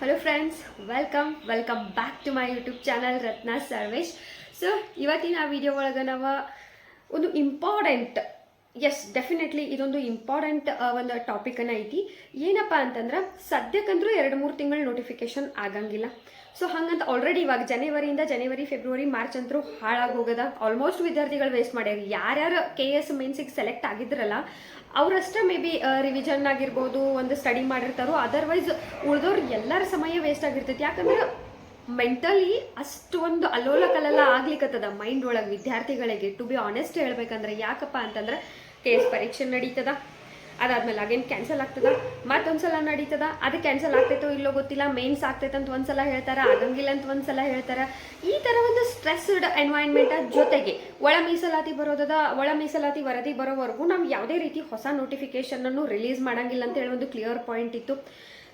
Hello friends welcome welcome back to my YouTube channel Ratna Sarvesh so ಇವತ್ತಿನ video ಒಳಗೆ ನಾವು ಒಂದು important yes definitely ಇದೊಂದು important ಒಂದು ಟಾಪಿಕನ್ನು ಐತಿ. ಏನಪ್ಪ ಅಂತಂದ್ರೆ ಸದ್ಯಕ್ಕಂದ್ರೂ ಎರಡು ಮೂರು ತಿಂಗಳು ನೋಟಿಫಿಕೇಶನ್ ಆಗಂಗಿಲ್ಲ. ಸೊ ಹಂಗಂತ ಆಲ್ರೆಡಿ ಇವಾಗ ಜನವರಿಯಿಂದ ಜನವರಿ ಫೆಬ್ರವರಿ ಮಾರ್ಚ್ ಅಂತರೂ ಹಾಳಾಗಿ ಹೋಗದ. ಆಲ್ಮೋಸ್ಟ್ ವಿದ್ಯಾರ್ಥಿಗಳು ವೇಸ್ಟ್ ಮಾಡ್ಯಾರ. ಯಾರ್ಯಾರು ಕೆ ಎಸ್ ಮೇನ್ಸಿಗೆ ಸೆಲೆಕ್ಟ್ ಆಗಿದ್ರಲ್ಲ, ಅವರಷ್ಟೇ ಮೇ ಬಿ ರಿವಿಷನ್ ಆಗಿರ್ಬೋದು, ಒಂದು ಸ್ಟಡಿ ಮಾಡಿರ್ತಾರೋ ಅದರ್ವೈಸ್ ಉಳಿದವ್ರು ಎಲ್ಲರ ಸಮಯ ವೇಸ್ಟ್ ಆಗಿರ್ತೈತಿ. ಯಾಕಂದ್ರೆ ಮೆಂಟಲಿ ಅಷ್ಟೊಂದು ಅಲ್ಲೋಲ ಕಲ್ಲಲ್ಲ ಆಗ್ಲಿಕ್ಕತ್ತದ ಮೈಂಡ್ ಒಳಗೆ ವಿದ್ಯಾರ್ಥಿಗಳಿಗೆ. ಟು ಬಿ ಆನೆಸ್ಟ್ ಹೇಳ್ಬೇಕಂದ್ರೆ ಯಾಕಪ್ಪ ಅಂತಂದ್ರೆ ಕೆ ಎಸ್ ಪರೀಕ್ಷೆ ನಡೀತದ. ಅದಾದ್ಮೇಲೆ ಅಗೇನ್ ಕ್ಯಾನ್ಸಲ್ ಆಗ್ತದ? ಮತ್ತೊಂದ್ಸಲ ನಡೀತದ? ಅದು ಕ್ಯಾನ್ಸಲ್ ಆಗ್ತೈತೋ ಇಲ್ಲೋ ಗೊತ್ತಿಲ್ಲ ಮೇನ್ಸ್ ಆಗ್ತೈತೆ ಅಂತ ಒಂದ್ಸಲ ಹೇಳ್ತಾರ, ಆಗಂಗಿಲ್ಲ ಅಂತ ಒಂದ್ಸಲ ಹೇಳ್ತಾರ? ಈ ತರ ಒಂದು ಸ್ಟ್ರೆಸ್ಡ್ ಎನ್ವೈರ್ನ್ಮೆಂಟ್ ಜೊತೆಗೆ ಒಳ ಮೀಸಲಾತಿ ಬರೋದದ, ಒಳ ಮೀಸಲಾತಿ ವರದಿ ಬರೋವರೆಗೂ ನಾವು ಯಾವುದೇ ರೀತಿ ಹೊಸ ನೋಟಿಫಿಕೇಶನ್ ಅನ್ನು ರಿಲೀಸ್ ಮಾಡಂಗಿಲ್ಲ ಅಂತ ಹೇಳಿ ಒಂದು ಕ್ಲಿಯರ್ ಪಾಯಿಂಟ್ ಇತ್ತು.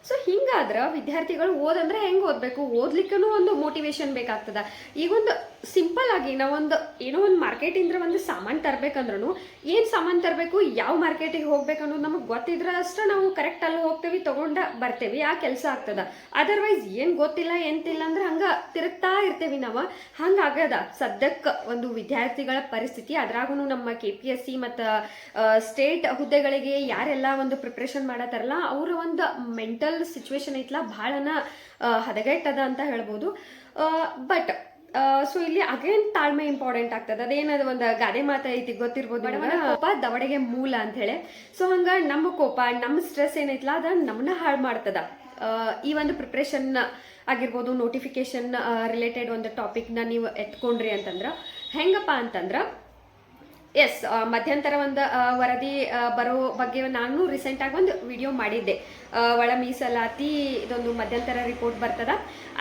ಸೊ ಹಿಂಗಾದ್ರೆ ವಿದ್ಯಾರ್ಥಿಗಳು ಓದಂದ್ರೆ ಹೆಂಗೆ ಓದಬೇಕು? ಓದ್ಲಿಕ್ಕೂ ಒಂದು ಮೋಟಿವೇಶನ್ ಬೇಕಾಗ್ತದ. ಈಗ ಒಂದು ಸಿಂಪಲ್ ಆಗಿ ನಾವೊಂದು ಏನೋ ಒಂದು ಮಾರ್ಕೆಟಿಂದ ಒಂದು ಸಾಮಾನು ತರಬೇಕಂದ್ರೂ ಏನು ಸಾಮಾನು ತರಬೇಕು, ಯಾವ ಮಾರ್ಕೆಟಿಗೆ ಹೋಗ್ಬೇಕು ಅನ್ನೋದು ನಮಗೆ ಗೊತ್ತಿದ್ರೆ ಅಷ್ಟೇ ನಾವು ಕರೆಕ್ಟ್ ಅಲ್ಲಿ ಹೋಗ್ತೇವೆ, ತಗೊಂಡ ಬರ್ತೇವೆ, ಆ ಕೆಲಸ ಆಗ್ತದ. ಅದರ್ವೈಸ್ ಏನು ಗೊತ್ತಿಲ್ಲ ಎಂತಿಲ್ಲ ಅಂದ್ರೆ ಹಂಗೆ ತಿರುಗ್ತಾ ಇರ್ತೇವೆ ನಾವು. ಹಂಗಾಗದ ಸದ್ಯಕ್ಕೆ ಒಂದು ವಿದ್ಯಾರ್ಥಿಗಳ ಪರಿಸ್ಥಿತಿ ಅದ್ರಾಗೂ ನಮ್ಮ ಕೆ ಪಿ ಎಸ್ ಸಿ ಮತ್ತು ಸ್ಟೇಟ್ ಹುದ್ದೆಗಳಿಗೆ ಯಾರೆಲ್ಲ ಒಂದು ಪ್ರಿಪ್ರೇಷನ್ ಮಾಡತ್ತಾರಲ್ಲ, ಅವರ ಒಂದು ಮೆಂಟಲ್ ಸಿಚುವೇಶನ್ ಐತ್ಲ, ಭಾಳನ ಹದಗೆಟ್ಟದ ಅಂತ ಹೇಳ್ಬೋದು. ಬಟ್ ಸೊ ಇಲ್ಲಿ ಅಗೇನ್ ತಾಳ್ಮೆ ಇಂಪಾರ್ಟೆಂಟ್ ಆಗ್ತದೆ. ಅದೇನದು ಒಂದು ಗಾದೆ ಮಾತ ಐತಿ ಗೊತ್ತಿರ್ಬೋದು ಕೋಪ ದವಡೆಗೆ ಮೂಲ ಅಂತ ಹೇಳಿ. ಸೊ ಹಂಗ ನಮ್ಮ ಕೋಪ ನಮ್ಮ ಸ್ಟ್ರೆಸ್ ಏನೈತಲ್ಲ ಅದ ನಮ್ಮನ್ನ ಹಾಳು ಮಾಡ್ತದ. ಈ ಒಂದು ಪ್ರಿಪ್ರೇಷನ್ ಆಗಿರ್ಬೋದು ನೋಟಿಫಿಕೇಶನ್ ರಿಲೇಟೆಡ್ ಒಂದು ಟಾಪಿಕ್ನ ನೀವು ಎತ್ಕೊಂಡ್ರಿ ಅಂತಂದ್ರೆ ಹೆಂಗಪ್ಪ ಅಂತಂದ್ರೆ ಎಸ್ ಮಧ್ಯಂತರ ಒಂದು ವರದಿ ಬರೋ ಬಗ್ಗೆ ನಾನು ರೀಸೆಂಟ್ ಆಗಿ ಒಂದು ವಿಡಿಯೋ ಮಾಡಿದ್ದೆ. ಒಳ ಮೀಸಲಾತಿ, ಇದೊಂದು ಮಧ್ಯಂತರ ರಿಪೋರ್ಟ್ ಬರ್ತದ.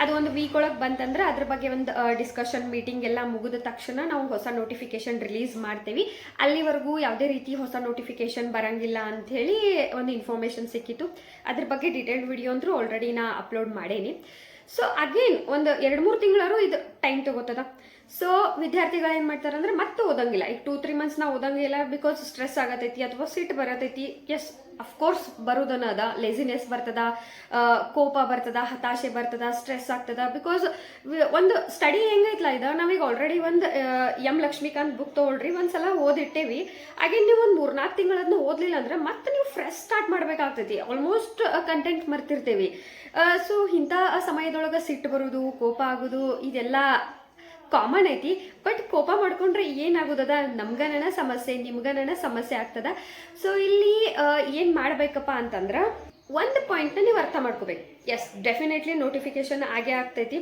ಅದು ಒಂದು ವೀಕ್ ಒಳಗೆ ಬಂತಂದ್ರೆ ಅದ್ರ ಬಗ್ಗೆ ಒಂದು ಡಿಸ್ಕಷನ್ ಮೀಟಿಂಗ್ ಎಲ್ಲ ಮುಗಿದ ತಕ್ಷಣ ನಾವು ಹೊಸ ನೋಟಿಫಿಕೇಶನ್ ರಿಲೀಸ್ ಮಾಡ್ತೀವಿ. ಅಲ್ಲಿವರೆಗೂ ಯಾವುದೇ ರೀತಿ ಹೊಸ ನೋಟಿಫಿಕೇಶನ್ ಬರಂಗಿಲ್ಲ ಅಂತ ಹೇಳಿ ಒಂದು ಇನ್ಫಾರ್ಮೇಶನ್ ಸಿಕ್ಕಿತ್ತು ಅದ್ರ ಬಗ್ಗೆ ಡೀಟೇಲ್ಡ್ ವಿಡಿಯೋ ಅಂದರೂ ಆಲ್ರೆಡಿ ನಾ ಅಪ್ಲೋಡ್ ಮಾಡೇನಿ. ಸೊ ಅಗೇನ್ ಒಂದು ಎರಡು ಮೂರು ತಿಂಗಳಾರು ಇದು ಟೈಮ್ ತಗೋತದ. ಸೊ ವಿದ್ಯಾರ್ಥಿಗಳು ಏನು ಮಾಡ್ತಾರೆ ಅಂದ್ರೆ ಮತ್ತೆ ಓದಂಗಿಲ್ಲ. ಈಗ ಟೂ ತ್ರೀ ಮಂತ್ಸ್ ನಾವು ಓದಂಗಿಲ್ಲ ಬಿಕಾಸ್ ಸ್ಟ್ರೆಸ್ ಆಗತೈತಿ ಅಥವಾ ಸಿಟ್ ಬರತೈತಿ. ಎಸ್ ಅಫ್ಕೋರ್ಸ್ ಬರೋದನ್ನ ಅದ. ಲೇಸಿನೆಸ್ ಬರ್ತದ ಕೋಪ ಬರ್ತದ, ಹತಾಶೆ ಬರ್ತದ ಸ್ಟ್ರೆಸ್ ಆಗ್ತದ. ಬಿಕಾಸ್ ಒಂದು ಸ್ಟಡಿ ಹೆಂಗೈತ್ಲ ಇದು? ನಾವೀಗ ಆಲ್ರೆಡಿ ಒಂದು ಎಂ ಲಕ್ಷ್ಮೀಕಾಂತ್ ಬುಕ್ ತೊಗೊಳ್ರಿ, ಒಂದ್ಸಲ ಓದಿಟ್ಟೇವಿ. ಹಾಗೆ ನೀವು ಒಂದು ಮೂರ್ನಾಲ್ಕು ತಿಂಗಳನ್ನ ಓದಲಿಲ್ಲ ಅಂದ್ರೆ ಮತ್ತೆ ನೀವು ಫ್ರೆಶ್ ಸ್ಟಾರ್ಟ್ ಮಾಡ್ಬೇಕಾಗ್ತೈತಿ. ಆಲ್ಮೋಸ್ಟ್ ಕಂಟೆಂಟ್ ಮರ್ತಿರ್ತೀವಿ. ಸೊ ಇಂಥ ಸಮಯದೊಳಗೆ ಸಿಟ್ಟು ಬರೋದು, ಕೋಪ ಆಗೋದು, ಇದೆಲ್ಲ ಕಾಮನ್ ಐತಿ ಬಟ್ ಕೋಪ ಮಾಡ್ಕೊಂಡ್ರೆ ಏನಾಗೋದದ? ನಮ್ಗನ ಸಮಸ್ಯೆ ನಿಮ್ಗನ ಸಮಸ್ಯೆ ಆಗ್ತದ. ಸೊ ಇಲ್ಲಿ ಏನು ಮಾಡಬೇಕಪ್ಪ ಅಂತಂದ್ರೆ, ಒಂದು ಪಾಯಿಂಟ್ನ ನೀವು ಅರ್ಥ ಮಾಡ್ಕೋಬೇಕು. ಎಸ್ ಡೆಫಿನೆಟ್ಲಿ ನೋಟಿಫಿಕೇಶನ್ ಆಗೇ ಆಗ್ತೈತಿ.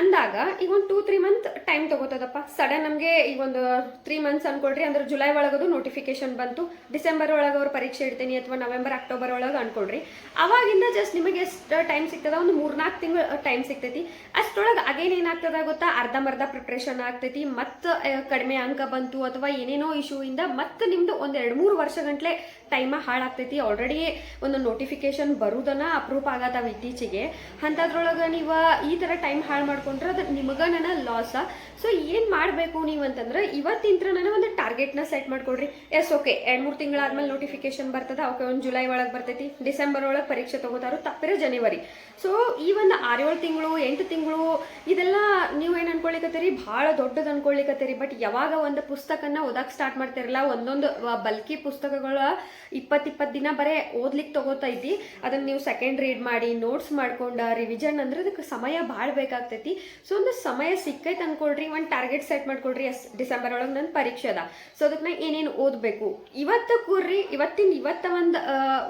ಅಂದಾಗ ಈಗ ಒಂದು ಟೂ ತ್ರೀ ಮಂತ್ ಟೈಮ್ ತಗೋತದಪ್ಪ. ಸಡನ್ ನಮಗೆ ಈಗ ಒಂದು ತ್ರೀ ಮಂತ್ಸ್ ಅನ್ಕೊಳ್ರಿ, ಅಂದ್ರೆ ಜುಲೈ ಒಳಗದು ನೋಟಿಫಿಕೇಶನ್ ಬಂತು. ಡಿಸೆಂಬರ್ ಒಳಗೆ ಅವ್ರು ಪರೀಕ್ಷೆ ಇಡ್ತೀನಿ ಅಥವಾ ನವೆಂಬರ್ ಅಕ್ಟೋಬರ್ ಒಳಗೆ ಅನ್ಕೊಳ್ರಿ. ಅವಾಗಿಂದ ಜಸ್ಟ್ ನಿಮಗೆ ಎಷ್ಟು ಟೈಮ್ ಸಿಗ್ತದ? ಒಂದು ಮೂರ್ನಾಲ್ಕು ತಿಂಗಳು ಟೈಮ್ ಸಿಗ್ತೈತಿ. ಅಷ್ಟರೊಳಗೆ ಅಗೇನ್ ಏನಾಗ್ತದ ಗೊತ್ತಾ? ಅರ್ಧಂಬರ್ಧ ಪ್ರಿಪ್ರೇಷನ್ ಆಗ್ತೈತಿ. ಮತ್ತು ಕಡಿಮೆ ಅಂಕ ಬಂತು ಅಥವಾ ಏನೇನೋ ಇಶ್ಯೂ ಇಂದ ಮತ್ತೆ ನಿಮ್ದು ಒಂದು ಎರಡು, ಮೂರು ವರ್ಷ ಗಂಟ್ಲೆ ಟೈಮ ಹಾಳಾಗ್ತೈತಿ. ಆಲ್ರೆಡಿ ಒಂದು ನೋಟಿಫಿಕೇಶನ್ ಬರುದನ್ನ ಅಪ್ರೂವ್ ಆಗತ್ತಾವ ಇತ್ತೀಚೆಗೆ. ಅಂಥದ್ರೊಳಗೆ ನೀವು ಈ ಥರ ಟೈಮ್ ಹಾಳು ಮಾಡ್ಕೊಂಡ್ರೆ ಅದು ನಿಮಗನ ಲಾಸ ಸೊ ಏನು ಮಾಡಬೇಕು ನೀವು ಅಂತಂದ್ರೆ ಇವತ್ತಿಂತ್ರ ನಾನು ಒಂದು ಟಾರ್ಗೆಟ್ನ ಸೆಟ್ ಮಾಡ್ಕೊಡ್ರಿ. ಎಸ್ ಓಕೆ ಎರಡು ಮೂರು ತಿಂಗಳಾದ್ಮೇಲೆ ನೋಟಿಫಿಕೇಶನ್ ಬರ್ತದೆ ಓಕೆ ಒಂದು ಜುಲೈ ಒಳಗೆ ಬರ್ತೈತಿ. ಡಿಸೆಂಬರ್ ಒಳಗೆ ಪರೀಕ್ಷೆ ತಗೋತಾರೋ ತಪ್ಪಿರೋ ಜನವರಿ ಸೊ ಈ ಒಂದು ಆರೇಳು ತಿಂಗಳು, ಎಂಟು ತಿಂಗಳು, ಇದೆಲ್ಲ ನೀವು ಏನು ಅನ್ಕೊಳ್ಲಿಕ್ಕತ್ತೀರಿ ಭಾಳ ದೊಡ್ಡದು ಅನ್ಕೊಳ್ಲಿಕತ್ತೀರಿ. ಬಟ್ ಯಾವಾಗ ಒಂದು ಪುಸ್ತಕನ ಓದಕ್ಕೆ ಸ್ಟಾರ್ಟ್ ಮಾಡ್ತಿರಲ್ಲ ಒಂದೊಂದು ಬಲ್ಕಿ ಪುಸ್ತಕಗಳ ಇಪ್ಪತ್ತು ಇಪ್ಪತ್ತು ದಿನ ಬರೇ ಓದ್ಲಿಕ್ಕೆ ತಗೋತೈತಿ. ಅದನ್ನ ನೀವು ಸೆಕೆಂಡ್ ರೀಡ್ ಮಾಡಿ ನೋಟ್ಸ್ ಮಾಡ್ಕೊಂಡು ರಿವಿಷನ್ ಅಂದ್ರೆ ಅದಕ್ಕೆ ಸಮಯ ಭಾಳ ಬೇಕಾಗ್ತೈತಿ. ಸೊ ಒಂದು ಸಮಯ ಸಿಕ್ಕೈತೆ ಅಂದ್ಕೊಳ್ರಿ ಒಂದು ಟಾರ್ಗೆಟ್ ಸೆಟ್ ಮಾಡ್ಕೊಳ್ರಿ ಎಸ್, ಡಿಸೆಂಬರ್ ಒಳಗೆ ನನ್ನ ಪರೀಕ್ಷೆ ಅದ. ಸೊ ಅದಕ್ಕೆ ನಾ ಏನೇನು ಓದಬೇಕು? ಇವತ್ತು ಕೂರ್ರಿ ಇವತ್ತಿನ ಇವತ್ತ ಒಂದು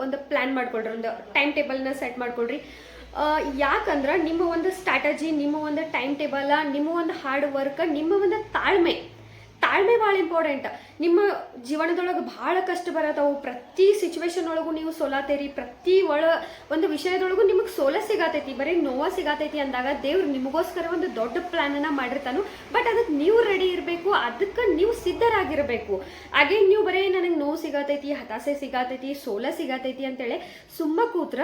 ಒಂದು ಪ್ಲ್ಯಾನ್ ಮಾಡ್ಕೊಳ್ರಿ ಒಂದು ಟೈಮ್ ಟೇಬಲ್ನ ಸೆಟ್ ಮಾಡ್ಕೊಳ್ರಿ ಯಾಕಂದ್ರೆ ನಿಮ್ಮ ಒಂದು ಸ್ಟ್ರಾಟಜಿ ನಿಮ್ಮ ಒಂದು ಟೈಮ್ ಟೇಬಲ್ ನಿಮ್ಮ ಒಂದು ಹಾರ್ಡ್ ವರ್ಕ್ ನಿಮ್ಮ ಒಂದು ತಾಳ್ಮೆ. ತಾಳ್ಮೆ ಭಾಳ ಇಂಪಾರ್ಟೆಂಟ್ ನಿಮ್ಮ ಜೀವನದೊಳಗೆ ಭಾಳ ಕಷ್ಟ ಬರತ್ತವು ಪ್ರತಿ ಸಿಚುವೇಶನ್ ಒಳಗೂ ನೀವು ಸೋಲಾತೇರಿ ಪ್ರತಿ ಒಳ ಒಂದು ವಿಷಯದೊಳಗೂ ನಿಮಗೆ ಸೋಲ ಸಿಗತೈತಿ. ಬರೀ ನೋವ ಸಿಗತೈತಿ ಅಂದಾಗ ದೇವ್ರು ನಿಮಗೋಸ್ಕರ ಒಂದು ದೊಡ್ಡ ಪ್ಲಾನನ್ನು ಮಾಡಿರ್ತಾನು. ಬಟ್ ಅದಕ್ಕೆ ನೀವು ರೆಡಿ ಇರಬೇಕು, ಅದಕ್ಕೆ ನೀವು ಸಿದ್ಧರಾಗಿರಬೇಕು. ಹಾಗೆ ನೀವು ಬರೀ ನನಗೆ ನೋವು ಸಿಗತೈತಿ, ಹತಾಸೆ ಸಿಗತೈತಿ, ಸೋಲ ಸಿಗಾತೈತಿ ಅಂತೇಳಿ ಸುಮ್ಮ ಕೂತ್ರ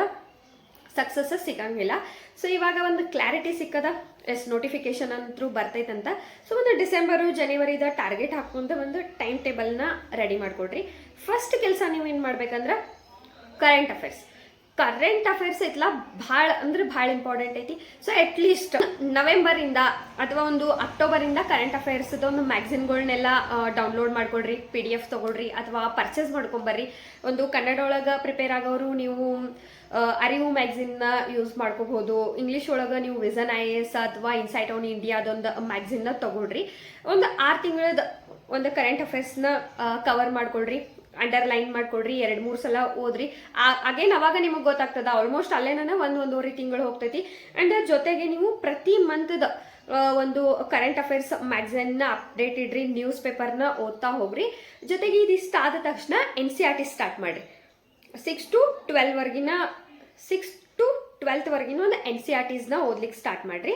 ಸಕ್ಸಸ್ ಸಿಗಂಗಿಲ್ಲ. ಸೊ ಇವಾಗ ಒಂದು ಕ್ಲಾರಿಟಿ ಸಿಕ್ಕದ ಎಸ್ ನೋಟಿಫಿಕೇಶನ್ ಅಂತೂ ಬರ್ತೈತಂತ. ಸೊ ಒಂದು ಡಿಸೆಂಬರು, ಜನವರಿದ ಟಾರ್ಗೆಟ್ ಹಾಕೊಂಡು ಒಂದು ಟೈಮ್ ಟೇಬಲ್ನ ರೆಡಿ ಮಾಡ್ಕೊಡ್ರಿ. ಫಸ್ಟ್ ಕೆಲಸ ನೀವು ಏನು ಮಾಡ್ಬೇಕಂದ್ರೆ ಕರೆಂಟ್ ಅಫೇರ್ಸ್ ಕರೆಂಟ್ ಅಫೇರ್ಸ್ ಐತಲ್ಲ ಭಾಳ, ಅಂದ್ರೆ ಭಾಳ ಇಂಪಾರ್ಟೆಂಟ್ ಐತಿ. ಸೊ ನವೆಂಬರ್ ನವೆಂಬರಿಂದ ಅಥವಾ ಒಂದು ಅಕ್ಟೋಬರಿಂದ ಕರೆಂಟ್ ಅಫೇರ್ಸ್ದು ಒಂದು ಮ್ಯಾಗ್ಝಿನ್ಗಳನ್ನೆಲ್ಲ ಡೌನ್ಲೋಡ್ ಮಾಡ್ಕೊಳ್ರಿ ಪಿ ಡಿ ಎಫ್ ತೊಗೊಳ್ರಿ ಅಥವಾ ಪರ್ಚೇಸ್ ಮಾಡ್ಕೊಂಬರ್ರಿ. ಒಂದು ಕನ್ನಡ ಒಳಗೆ ಪ್ರಿಪೇರ್ ಆಗೋರು ನೀವು ಅರಿವು ಮ್ಯಾಗ್ಝಿನ್ನ ಯೂಸ್ ಮಾಡ್ಕೋಬಹುದು ಇಂಗ್ಲೀಷ್ ಒಳಗೆ ನೀವು ವಿಸನ್ ಐ ಎ ಎಸ್ ಅಥವಾ ಇನ್ಸೈಟ್ ಆನ್ ಇಂಡಿಯಾದೊಂದು ಮ್ಯಾಗ್ಝಿನ್ನ ತಗೊಳ್ರಿ ಒಂದು ಆರು ತಿಂಗಳದ ಒಂದು ಕರೆಂಟ್ ಅಫೇರ್ಸ್ನ ಕವರ್ ಮಾಡ್ಕೊಳ್ರಿ ಅಂಡರ್ಲೈನ್ ಮಾಡ್ಕೊಡ್ರಿ, ಎರಡು ಮೂರು ಸಲ ಓದ್ರಿ. ಅಗೇನ್ ಅವಾಗ ನಿಮಗೆ ಗೊತ್ತಾಗ್ತದ ಆಲ್ಮೋಸ್ಟ್ ಅಲ್ಲೇನ ಒಂದು ಒಂದೂವರೆ ತಿಂಗಳು ಹೋಗ್ತೈತಿ. ಆ್ಯಂಡ್ ಜೊತೆಗೆ ನೀವು ಪ್ರತಿ ಮಂತ್ದ ಒಂದು ಕರೆಂಟ್ ಅಫೇರ್ಸ್ ಮ್ಯಾಗ್ಝಿನ್ನ ಅಪ್ಡೇಟ್ ಇಡ್ರಿ ನ್ಯೂಸ್ ಪೇಪರ್ನ ಓದ್ತಾ ಹೋಗ್ರಿ. ಜೊತೆಗೆ ಇದಿಷ್ಟ ಆದ ತಕ್ಷಣ N C R T start ಮಾಡಿರಿ. ಸಿಕ್ಸ್ ಟು ಟ್ವೆಲ್ವರೆಗಿನ ಸಿಕ್ಸ್ ಟು ಟ್ವೆಲ್ತ್ವರೆಗಿನ ಒಂದು ಎನ್ ಸಿ ಆರ್ ಟಿಸ್ನ ಓದ್ಲಿಕ್ಕೆ ಸ್ಟಾರ್ಟ್ ಮಾಡಿರಿ.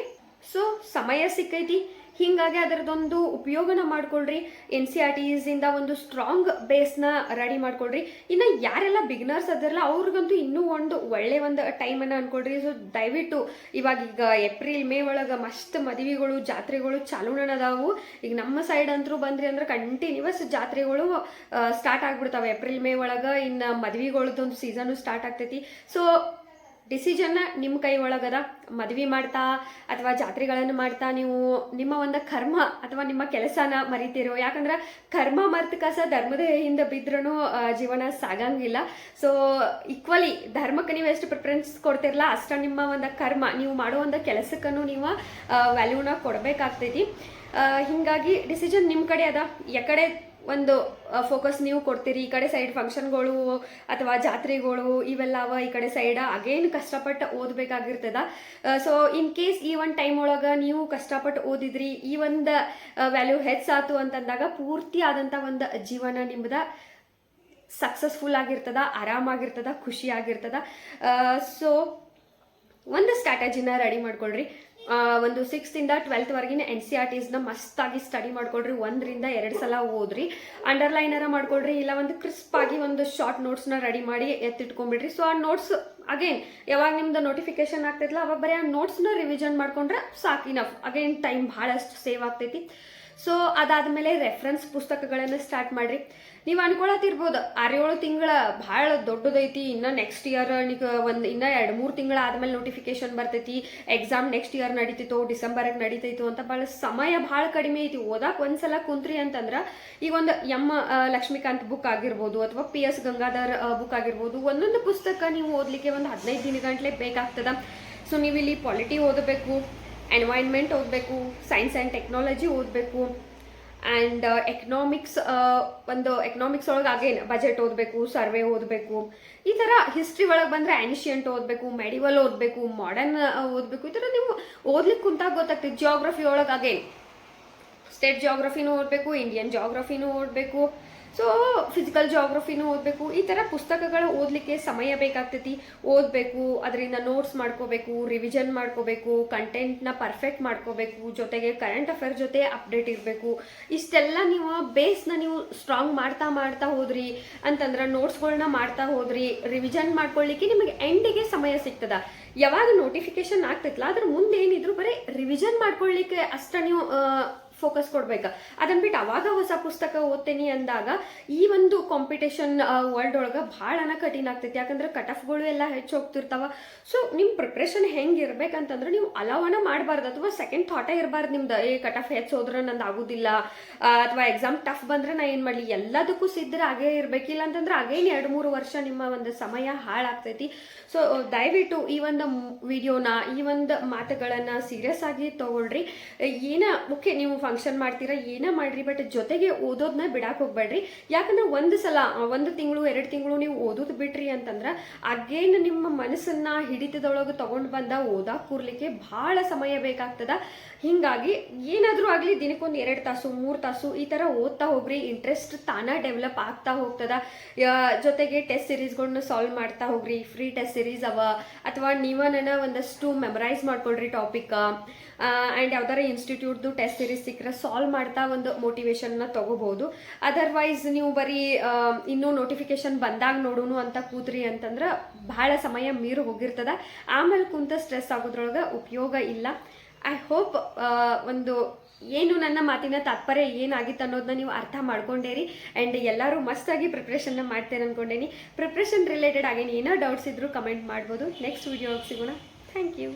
ಸೊ ಸಮಯ ಸಿಕ್ಕೈತಿ. ಹೀಗಾಗಿ ಅದರದೊಂದು ಉಪಯೋಗನ ಮಾಡ್ಕೊಳ್ರಿ. ಎನ್ ಸಿ ಆರ್ ಟಿಸಿಂದ ಒಂದು ಸ್ಟ್ರಾಂಗ್ ಬೇಸ್ನ ರೆಡಿ ಮಾಡ್ಕೊಳ್ರಿ. ಇನ್ನು ಯಾರೆಲ್ಲ ಬಿಗ್ನರ್ಸ್ ಅದರಲ್ಲ, ಅವ್ರಿಗಂತೂ ಇನ್ನೂ ಒಂದು ಒಳ್ಳೆ ಒಂದು ಟೈಮನ್ನು ಅನ್ಕೊಳ್ರಿ. ಸೊ ದಯವಿಟ್ಟು ಇವಾಗ ಈಗ ಏಪ್ರಿಲ್ ಮೇ ಒಳಗೆ ಮಸ್ತ್ ಮದುವೆಗಳು, ಜಾತ್ರೆಗಳು ಚಾಲೂನ ಅದಾವು. ಈಗ ನಮ್ಮ ಸೈಡ್ ಅಂತರೂ ಬಂದ್ರಿ ಅಂದ್ರೆ ಕಂಟಿನ್ಯೂಸ್ ಜಾತ್ರೆಗಳು ಸ್ಟಾರ್ಟ್ ಆಗ್ಬಿಡ್ತಾವೆ. ಏಪ್ರಿಲ್ ಮೇ ಒಳಗೆ ಇನ್ನು ಮದುವೆಗಳದ್ದೊಂದು ಸೀಸನು ಸ್ಟಾರ್ಟ್ ಆಗ್ತೈತಿ. ಸೊ ಡಿಸಿಷನ್ನ ನಿಮ್ಮ ಕೈ ಒಳಗದ ಮದುವೆ ಮಾಡ್ತಾ ಅಥವಾ ಜಾತ್ರೆಗಳನ್ನು ಮಾಡ್ತಾ ನೀವು ನಿಮ್ಮ ಒಂದು ಕರ್ಮ ಅಥವಾ ನಿಮ್ಮ ಕೆಲಸನ ಮರಿತೀರೋ? ಯಾಕಂದ್ರೆ ಕರ್ಮ ಮರ್ತ ಕಸ ಧರ್ಮದ ಹಿಂದೆ ಬಿದ್ರೂ ಜೀವನ ಸಾಗಂಗಿಲ್ಲ. ಸೊ ಈಕ್ವಲಿ ಧರ್ಮಕ್ಕೆ ನೀವು ಎಷ್ಟು ಪ್ರಿಫರೆನ್ಸ್ ಕೊಡ್ತಿರಲ್ಲ ಅಷ್ಟು ನಿಮ್ಮ ಒಂದು ಕರ್ಮ. ನೀವು ಮಾಡೋ ಒಂದು ಕೆಲಸಕ್ಕೂ ನೀವು ವ್ಯಾಲ್ಯೂನ ಕೊಡಬೇಕಾಗ್ತೈತಿ. ಹೀಗಾಗಿ ಡಿಸಿಷನ್ ನಿಮ್ಮ ಕಡೆ ಅದ. ಯಕಡೆ ಒಂದು ಫೋಕಸ್ ನೀವು ಕೊಡ್ತೀರಿ. ಈ ಕಡೆ ಸೈಡ್ ಫಂಕ್ಷನ್ಗಳು ಅಥವಾ ಜಾತ್ರೆಗಳು ಇವೆಲ್ಲ ಅವ ಈ ಕಡೆ ಸೈಡ್ ಅಗೇನ್ ಕಷ್ಟಪಟ್ಟು ಓದಬೇಕಾಗಿರ್ತದ. ಸೊ ಇನ್ ಕೇಸ್ ಈ ಒಂದು ಟೈಮ್ ಒಳಗೆ ನೀವು ಕಷ್ಟಪಟ್ಟು ಓದಿದ್ರಿ, ಈ ಒಂದು ವ್ಯಾಲ್ಯೂ ಹೆಚ್ಚಾತು ಅಂತಂದಾಗ ಪೂರ್ತಿ ಆದಂಥ ಒಂದು ಜೀವನ ನಿಮ್ಮದ ಸಕ್ಸಸ್ಫುಲ್ ಆಗಿರ್ತದ ಆರಾಮಾಗಿರ್ತದ ಖುಷಿಯಾಗಿರ್ತದ ಸೊ ಒಂದು ಸ್ಟ್ರಾಟಜಿನ ರೆಡಿ ಮಾಡ್ಕೊಳ್ರಿ. ಒಂದು ಸಿಕ್ಸ್ತಿಂದ ಟ್ವೆಲ್ತ್ವರೆಗಿನ ಎನ್ ಸಿ ಆರ್ ಟಿಸ್ನ ಮಸ್ತಾಗಿ ಸ್ಟಡಿ ಮಾಡ್ಕೊಳ್ರಿ ಒಂದರಿಂದ ಎರಡು ಸಲ ಓದ್ರಿ. ಅಂಡರ್ಲೈನರ ಮಾಡ್ಕೊಳ್ರಿ ಇಲ್ಲ ಒಂದು ಕ್ರಿಸ್ಪ್ ಆಗಿ ಒಂದು ಶಾರ್ಟ್ ನೋಟ್ಸ್ನ ರೆಡಿ ಮಾಡಿ ಎತ್ತಿಟ್ಕೊಂಡ್ಬಿಡ್ರಿ. ಸೊ ಆ ನೋಟ್ಸ್ ಅಗೇನ್ ಯಾವಾಗ ನಿಮ್ದು ನೋಟಿಫಿಕೇಶನ್ ಆಗ್ತೈತಲ್ಲ ಅವಾಗ ಬರೀ ಆ ನೋಟ್ಸ್ನ ರಿವಿಷನ್ ಮಾಡ್ಕೊಂಡ್ರೆ ಸಾಕು ಇನಫ್ ಅಗೇನ್ ಟೈಮ್ ಭಾಳಷ್ಟು ಸೇವ್ ಆಗ್ತೈತಿ. ಸೊ ಅದಾದಮೇಲೆ ರೆಫರೆನ್ಸ್ ಪುಸ್ತಕಗಳನ್ನು ಸ್ಟಾರ್ಟ್ ಮಾಡ್ರಿ. ನೀವು ಅನ್ಕೊಳತಿರ್ಬೋದು ಆರೇಳು ತಿಂಗಳ ಭಾಳ ದೊಡ್ಡದೈತಿ. ಇನ್ನು ನೆಕ್ಸ್ಟ್ ಇಯರ್ ನಿಕ ಒಂದು, ಇನ್ನು ಎರಡು ಮೂರು ತಿಂಗಳ ಆದಮೇಲೆ ನೋಟಿಫಿಕೇಶನ್ ಬರ್ತೈತಿ. ಎಕ್ಸಾಮ್ ನೆಕ್ಸ್ಟ್ ಇಯರ್ ನಡೀತಿತ್ತು ಡಿಸೆಂಬರ್ಗೆ ನಡೀತೈತು ಅಂತ ಭಾಳ ಸಮಯ ಭಾಳ ಕಡಿಮೆ ಐತಿ. ಓದಾಕ್ ಒಂದ್ಸಲ ಕುಂತ್ರಿ ಅಂತಂದ್ರೆ, ಈಗ ಒಂದು ಎಂ ಲಕ್ಷ್ಮೀಕಾಂತ್ ಬುಕ್ ಆಗಿರ್ಬೋದು ಅಥವಾ ಪಿ ಎಸ್ ಗಂಗಾಧರ್ ಬುಕ್ ಆಗಿರ್ಬೋದು, ಒಂದೊಂದು ಪುಸ್ತಕ ನೀವು ಓದಲಿಕ್ಕೆ ಒಂದು ಹದಿನೈದು ದಿನ ಗಂಟ್ಲೆ ಬೇಕಾಗ್ತದ. ಸೊ ನೀವು ಇಲ್ಲಿ ಪಾಲಿಟಿ ಓದಬೇಕು. ಎನ್ವೈರ್ನ್ಮೆಂಟ್ ಓದಬೇಕು ಸೈನ್ಸ್ ಆ್ಯಂಡ್ ಟೆಕ್ನಾಲಜಿ ಓದಬೇಕು ಆ್ಯಂಡ್ ಎಕನಾಮಿಕ್ಸ್ ಒಂದು ಎಕನಾಮಿಕ್ಸ್ ಒಳಗೆ ಅಗೇನ್ ಬಜೆಟ್ ಓದಬೇಕು ಸರ್ವೆ ಓದಬೇಕು, ಈ ಥರ ಹಿಸ್ಟ್ರಿ ಒಳಗೆ ಬಂದರೆ ಆ್ಯನ್ಷಿಯಂಟ್ ಓದಬೇಕು ಮೆಡಿವಲ್ ಓದಬೇಕು ಮಾಡರ್ನ್ ಓದಬೇಕು, ಈ ಥರ ನೀವು ಓದ್ಲಿಕ್ಕೆ ಕುಂತಾಗ ಗೊತ್ತಾಗ್ತದೆ ಜಿಯೋಗ್ರಫಿ ಒಳಗೆ ಅಗೇನ್ ಸ್ಟೇಟ್ ಜಿಯೋಗ್ರಫಿನೂ ಓದಬೇಕು ಇಂಡಿಯನ್ ಜಿಯೋಗ್ರಫಿನೂ ಓದಬೇಕು ಸೊ ಫಿಸಿಕಲ್ ಜಾಗ್ರಫಿನೂ ಓದಬೇಕು. ಈ ಥರ ಪುಸ್ತಕಗಳು ಓದಲಿಕ್ಕೆ ಸಮಯ ಬೇಕಾಗ್ತೈತಿ. ಓದಬೇಕು, ಅದರಿಂದ ನೋಟ್ಸ್ ಮಾಡ್ಕೋಬೇಕು ರಿವಿಷನ್ ಮಾಡ್ಕೋಬೇಕು ಕಂಟೆಂಟ್ನ ಪರ್ಫೆಕ್ಟ್ ಮಾಡ್ಕೋಬೇಕು, ಜೊತೆಗೆ ಕರೆಂಟ್ ಅಫೇರ್ ಜೊತೆ ಅಪ್ಡೇಟ್ ಇರಬೇಕು. ಇಷ್ಟೆಲ್ಲ ನೀವು ಬೇಸ್ನ ನೀವು ಸ್ಟ್ರಾಂಗ್ ಮಾಡ್ತಾ ಮಾಡ್ತಾ ಹೋದ್ರಿ ಅಂತಂದ್ರೆ ನೋಟ್ಸ್ಗಳನ್ನ ಮಾಡ್ತಾ ಹೋದ್ರಿ ರಿವಿಷನ್ ಮಾಡ್ಕೊಳ್ಳಿಕ್ಕೆ ನಿಮಗೆ ಎಂಡಿಗೆ ಸಮಯ ಸಿಗ್ತದ. ಯಾವಾಗ ನೋಟಿಫಿಕೇಶನ್ ಆಗ್ತೈತಲ್ಲ ಅದ್ರ ಮುಂದೆ ಏನಿದ್ರು ಬರೀ ರಿವಿಷನ್ ಮಾಡ್ಕೊಳ್ಳಿಕ್ಕೆ ಅಷ್ಟ ನೀವು ಫೋಕಸ್ ಕೊಡ್ಬೇಕು. ಅದನ್ನ ಬಿಟ್ಟು ಅವಾಗ ಹೊಸ ಪುಸ್ತಕ ಓದ್ತೇನೆ ಅಂದಾಗ ಈ ಒಂದು ಕಾಂಪಿಟೇಷನ್ ವರ್ಲ್ಡ್ ಒಳಗೆ ಭಾಳನ ಕಠಿಣ ಆಗ್ತೈತಿ. ಯಾಕಂದ್ರೆ ಕಟ್ ಆಫ್ಗಳು ಎಲ್ಲ ಹೆಚ್ಚು ಹೋಗ್ತಿರ್ತಾವ. ಸೊ ನಿಮ್ಮ ಪ್ರಿಪ್ರೇಷನ್ ಹೆಂಗೆ ಇರ್ಬೇಕಂತಂದ್ರೆ ನೀವು ಅಲಾವನ ಮಾಡಬಾರ್ದು. ಅಥವಾ ಸೆಕೆಂಡ್ ಥಾಟೇ ಇರಬಾರ್ದು ನಿಮ್ದು. ಏ ಕಟ್ ಆಫ್ ಹೆಚ್ಚು ಹೋದ್ರೆ ನಂದು ಆಗೋದಿಲ್ಲ. ಅಥವಾ ಎಕ್ಸಾಮ್ ಟಫ್ ಬಂದ್ರೆ ನಾ ಏನು ಮಾಡಲಿ? ಎಲ್ಲದಕ್ಕೂ ಸಿದ್ಧರ ಹಾಗೇ ಇರಬೇಕಿಲ್ಲ ಅಂತಂದ್ರೆ ಅಗೇನ್ ಎರಡು ಮೂರು ವರ್ಷ ನಿಮ್ಮ ಒಂದು ಸಮಯ ಹಾಳಾಗ್ತೈತಿ. ಸೊ ದಯವಿಟ್ಟು ಈ ಒಂದು ವಿಡಿಯೋನ ಈ ಒಂದು ಮಾತುಗಳನ್ನು ಸೀರಿಯಸ್ ಆಗಿ ತಗೊಳ್ರಿ. ಏನ ಮುಖ್ಯ ನೀವು ಫಂಕ್ಷನ್ ಮಾಡ್ತೀರಾ, ಏನೇ ಮಾಡ್ರಿ ಬಟ್ ಜೊತೆಗೆ ಓದೋದನ್ನ ಬಿಡಾಕ್ ಹೋಗ್ಬೇಡ್ರಿ. ಯಾಕಂದ್ರೆ ಒಂದು ಸಲ ಒಂದು ತಿಂಗಳು, ಎರಡು ತಿಂಗಳು ನೀವು ಓದೋದು ಬಿಟ್ರಿ ಅಂತಂದ್ರೆ ಅಗೇನ್ ನಿಮ್ಮ ಮನಸ್ಸನ್ನ ಹಿಡಿತದೊಳಗೆ ತಗೊಂಡು ಬಂದ ಓದಾ ಕೂರ್ಲಿಕ್ಕೆ ಭಾಳ ಸಮಯ ಬೇಕಾಗ್ತದ. ಹಿಂಗಾಗಿ ಏನಾದರೂ ಆಗಲಿ, ದಿನಕ್ಕೊಂದು ಎರಡು ತಾಸು, ಮೂರು ತಾಸು ಈ ಥರ ಓದ್ತಾ ಹೋಗ್ರಿ. ಇಂಟ್ರೆಸ್ಟ್ ತಾನ ಡೆವಲಪ್ ಆಗ್ತಾ ಹೋಗ್ತದ. ಜೊತೆಗೆ ಟೆಸ್ಟ್ ಸಿರೀಸ್ಗಳನ್ನ ಸಾಲ್ವ್ ಮಾಡ್ತಾ ಹೋಗ್ರಿ. ಫ್ರೀ ಟೆಸ್ಟ್ ಸಿರೀಸ್ ಅವ, ಅಥವಾ ನೀವನ್ನ ಒಂದಷ್ಟು ಮೆಮರೈಸ್ ಮಾಡ್ಕೊಳ್ರಿ ಟಾಪಿಕ್ ಆ್ಯಂಡ್ ಯಾವ್ದಾರ ಇನ್ಸ್ಟಿಟ್ಯೂಟ್ದು ಟೆಸ್ಟ್ ಸಿರೀಸ್ ಸಿಕ್ಕರೆ ಸಾಲ್ವ್ ಮಾಡ್ತಾ ಒಂದು ಮೋಟಿವೇಶನ್ನ ತಗೋಬಹುದು. ಅದರ್ವೈಸ್ ನೀವು ಬರೀ ಇನ್ನೂ ನೋಟಿಫಿಕೇಶನ್ ಬಂದಾಗ ನೋಡೋಣ ಅಂತ ಕೂತ್ರಿ ಅಂತಂದ್ರೆ ಬಹಳ ಸಮಯ ಮೀರು ಹೋಗಿರ್ತದ. ಆಮೇಲೆ ಕುಂತ ಸ್ಟ್ರೆಸ್ ಆಗೋದ್ರೊಳಗೆ ಉಪಯೋಗ ಇಲ್ಲ. ಐ ಹೋಪ್ ಒಂದು ಏನು ನನ್ನ ಮಾತಿನ ತಾತ್ಪರ್ಯ ಏನಾಗಿತ್ತು ಅನ್ನೋದನ್ನ ನೀವು ಅರ್ಥ ಮಾಡ್ಕೊಂಡೇರಿ. ಆ್ಯಂಡ್ ಎಲ್ಲರೂ ಮಸ್ತಾಗಿ ಪ್ರಿಪ್ರೇಷನ್ನ ಮಾಡ್ತೇನೆ ಅಂದ್ಕೊಂಡೇನಿ ಪ್ರಿಪ್ರೇಷನ್ ರಿಲೇಟೆಡ್ ಆಗೇನು ಏನೋ ಡೌಟ್ಸ್ ಇದ್ದರೂ ಕಮೆಂಟ್ ಮಾಡ್ಬೋದು. ನೆಕ್ಸ್ಟ್ ವಿಡಿಯೋ ಸಿಗೋಣ. Thank you